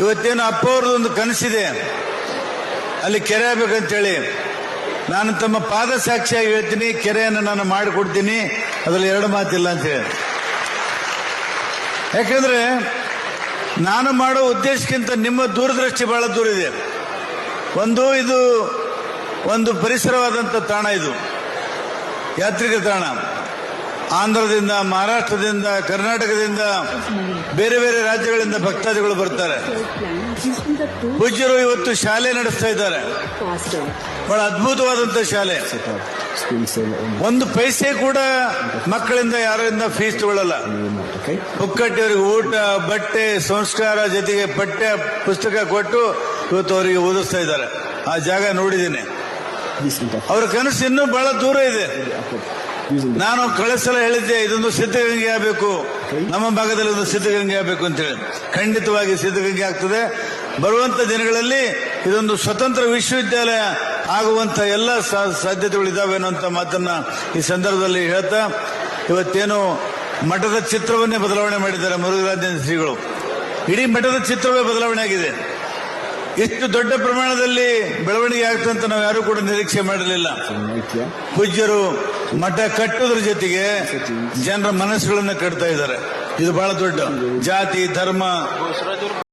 ಇವತ್ತೇನು ಅಪ್ಪ ಅವ್ರದ್ದೊಂದು ಕನಸಿದೆ. ಅಲ್ಲಿ ಕೆರೆ ಆಗ್ಬೇಕಂತೇಳಿ. ನಾನು ತಮ್ಮ ಪಾದ ಸಾಕ್ಷಿಯಾಗಿ ಹೇಳ್ತೀನಿ, ಕೆರೆಯನ್ನು ನಾನು ಮಾಡಿಕೊಡ್ತೀನಿ, ಅದ್ರಲ್ಲಿ ಎರಡು ಮಾತಿಲ್ಲ ಅಂತ ಹೇಳಿ. ಯಾಕಂದ್ರೆ ನಾನು ಮಾಡೋ ಉದ್ದೇಶಕ್ಕಿಂತ ನಿಮ್ಮ ದೂರದೃಷ್ಟಿ ಬಹಳ ದೂರ ಇದೆ. ಒಂದು ಇದು ಒಂದು ಪರಿಸರವಾದಂಥ ತಾಣ ಇದು. ಯಾತ್ರಿಕ ತಾಣ. ಆಂಧ್ರದಿಂದ, ಮಹಾರಾಷ್ಟ್ರದಿಂದ, ಕರ್ನಾಟಕದಿಂದ, ಬೇರೆ ಬೇರೆ ರಾಜ್ಯಗಳಿಂದ ಭಕ್ತಾದಿಗಳು ಬರ್ತಾರೆ ಪೂಜ್ಯರು ಇವತ್ತು ಶಾಲೆ ನಡೆಸ್ತಾ ಇದ್ದಾರೆ. ಬಹಳ ಅದ್ಭುತವಾದಂತ ಶಾಲೆ. ಒಂದು ಪೈಸೆ ಕೂಡ ಮಕ್ಕಳಿಂದ ಯಾರಿಂದ ಫೀಸ್ ತಗೊಳ್ಳಲ್ಲ Okay. ಒಕ್ಕಟ್ಟಿಯವರಿಗೆ ಊಟ, ಬಟ್ಟೆ, ಸಂಸ್ಕಾರ ಜೊತೆಗೆ ಪಠ್ಯ, ಪುಸ್ತಕ ಕೊಟ್ಟು ಇವತ್ತು ಅವರಿಗೆ ಓದಿಸ್ತಾ ಇದ್ದಾರೆ ಆ ಜಾಗ ನೋಡಿದ್ದೀನಿ ಅವ್ರ ಕನಸು ಇನ್ನೂ ಬಹಳ ದೂರ ಇದೆ ನಾನು ಕಳಿಸಲು ಸಲ ಹೇಳಿದ್ದೆ ಇದೊಂದು ಸಿದ್ಧಗಂಗೆ ಆಗಬೇಕು. ನಮ್ಮ ಭಾಗದಲ್ಲಿ ಒಂದು ಸಿದ್ಧಗಂಗೆ ಆಗಬೇಕು ಅಂತೇಳಿ ಖಂಡಿತವಾಗಿ ಸಿದ್ಧಗಂಗೆ ಆಗ್ತದೆ. ಬರುವಂತ ದಿನಗಳಲ್ಲಿ ಇದೊಂದು ಸ್ವತಂತ್ರ ವಿಶ್ವವಿದ್ಯಾಲಯ ಆಗುವಂತ ಎಲ್ಲ ಸಾಧ್ಯತೆಗಳಿದ್ದಾವೆ ಅನ್ನುವಂಥ ಮಾತನ್ನ ಈ ಸಂದರ್ಭದಲ್ಲಿ ಹೇಳ್ತಾ ಇವತ್ತೇನು ಮಠದ ಚಿತ್ರವನ್ನೇ ಬದಲಾವಣೆ ಮಾಡಿದ್ದಾರೆ ಮುರುಘರಾಜೇಂದ್ರ ಶ್ರೀಗಳು. ಇಡೀ ಮಠದ ಚಿತ್ರವೇ ಬದಲಾವಣೆ ಆಗಿದೆ. ಇಷ್ಟು ದೊಡ್ಡ ಪ್ರಮಾಣದಲ್ಲಿ ಬೆಳವಣಿಗೆ ಆಗ್ತದೆ ಅಂತ ನಾವು ಯಾರು ಕೂಡ ನಿರೀಕ್ಷೆ ಮಾಡಲಿಲ್ಲ ಪೂಜ್ಯರು ಮಠ ಕಟ್ಟುವುದ್ರ ಜೊತೆಗೆ ಜನರ ಮನಸ್ಸುಗಳನ್ನ ಕಟ್ತಾ ಇದ್ದಾರೆ. ಇದು ಬಹಳ ದೊಡ್ಡ ಜಾತಿ ಧರ್ಮ.